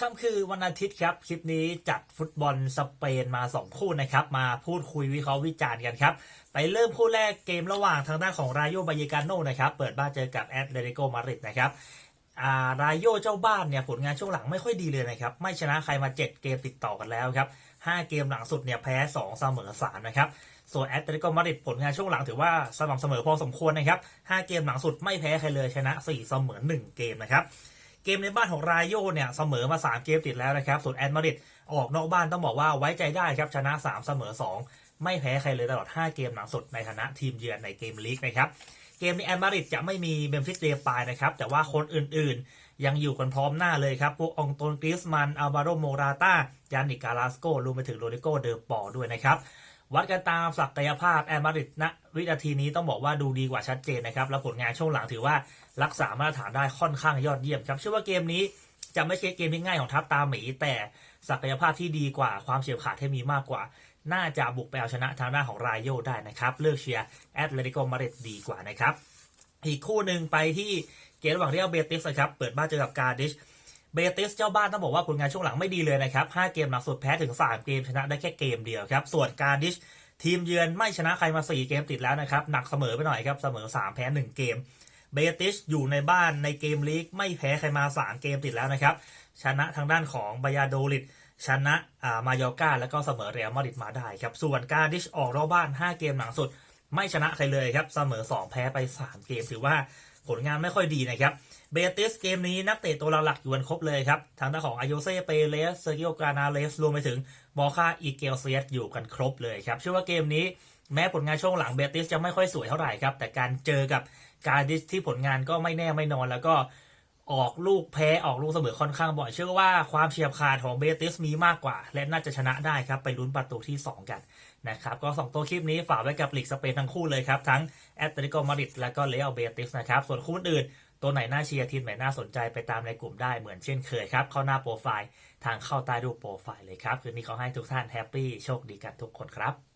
ค่ำคือวันอาทิตย์ครับ คลิปนี้จัดฟุตบอลสเปนมา 2 คู่นะครับ มาพูดคุยวิเคราะห์วิจารณ์กันครับ ไปเริ่มคู่แรกเกมระหว่างทางด้านของรายโยบายกาโนนะครับ เปิดบ้านเจอกับแอตเลติโกมาริดนะครับอารายโยเจ้าบ้านเนี่ยผลงานช่วงหลังไม่ค่อยดีเลยนะครับ ไม่ชนะใครมา 7 เกมติดต่อกันแล้วครับ 5 เกมหลังสุดเนี่ยแพ้ 2 เสมอ 3 นะครับ ส่วนแอตเลติโกมาริดผลงานช่วงหลังถือว่าสม่ำเสมอพอสมควรนะครับ 5 เกมหลังสุดไม่แพ้ใครเลยชนะ 4 เสมอ 1 เกมนะครับ เกมในบ้านของรายโยเนี่ยเสมอมา 3 เกมติดแล้วนะครับ ส่วนแอดมาริดออกนอกบ้านต้องบอกว่าไว้ใจได้ครับชนะ 3 เสมอ 2 ไม่แพ้ใครเลยตลอด 5 เกมหลังสุดในฐานะทีมเยือนในเกมลีกนะครับเกมนี้แอดมาริดจะไม่มีเบมฟิสเดปายนะครับแต่ว่าคนอื่นๆ ยังอยู่กันพร้อมหน้าเลยครับพวกองตนกริสมันอัลวาโรโมราตายานิกาลาสโกรวมไปถึงโรดิโกเดอปอด้วยนะครับ วัดกันตามศักยภาพแอมาดริดณวินาทีนี้ต้องบอกว่าดูดีกว่าชัดเจนนะครับ แล้วผลงานช่วงหลังถือว่ารักษามาตรฐานได้ค่อนข้างยอดเยี่ยมครับเชื่อว่าเกมนี้จะไม่ใช่เกมที่ง่ายของทัพตาหมี แต่ศักยภาพที่ดีกว่าความเฉียบขาดที่มีมากกว่า น่าจะบุกไปเอาชนะทางด้านของรายโยได้นะครับเลือกเชียร์แอตเลติโกมาดริดดีกว่านะครับอีกคู่หนึ่งไปที่เกมระหว่างเรียลเบติสครับเปิดบ้านเจอกับการดิช เบติสเจ้าบ้านต้องบอกว่าผลงานช่วงหลังไม่ดีเลยนะครับ 5 เกมหลังสุดแพ้ถึง 3 เกมชนะได้แค่เกมเดียวครับ ส่วนการดิชทีมเยือนไม่ชนะใครมา 4 เกมติดแล้วนะครับ หนักเสมอไปหน่อยครับ เสมอ 3 แพ้ 1 เกม เบติสอยู่ในบ้านในเกมลีกไม่แพ้ใครมา 3 เกมติดแล้วนะครับ ชนะทางด้านของบายาโดลิดชนะอ่ามายอกาแล้วก็เสมอเรอัลมาดริดมาได้ครับ ส่วนการดิชออกรอบบ้าน 5 เกมหลังสุด ไม่ชนะใครเลยครับ เสมอ 2 แพ้ไป 3 เกมถือว่า ผลงานไม่ค่อยดีนะครับ เบติสเกมนี้นักเตะตัวหลักๆอยู่กันครบเลยครับ ทางด้านของอายเซเปเลสเซอร์กิโอกานาเลสรวมไปถึงมอคาอีเกลเซียสอยู่กันครบเลยครับเชื่อว่าเกมนี้แม้ผลงานช่วงหลังเบติสจะไม่ค่อยสวยเท่าไหร่ครับ แต่การเจอกับการดิสที่ผลงานก็ไม่แน่ไม่นอนแล้วก็ ออกลูกแพ้ออกลูกเสมอค่อนข้างบ่อย เชื่อว่าความเฉียบขาดของเบติสมีมากกว่า และน่าจะชนะได้ครับ ไปลุ้นประตูที่ 2 กันนะครับ ก็สองตัวคลิปนี้ฝากไว้กับลีกสเปนทั้งคู่เลยครับ ทั้งแอตเลติโกมาดริดและก็เรอัลเบติสนะครับ ส่วนคู่อื่น ตัวไหนน่าเชียร์ทีมไหนน่าสนใจไปตามในกลุ่มได้เหมือนเช่นเคยครับเข้าหน้าโปรไฟล์ทางเข้าใต้รูปโปรไฟล์เลยครับคืนนี้เขาให้ทุกท่านแฮปปี้โชคดีกันทุกคนครับ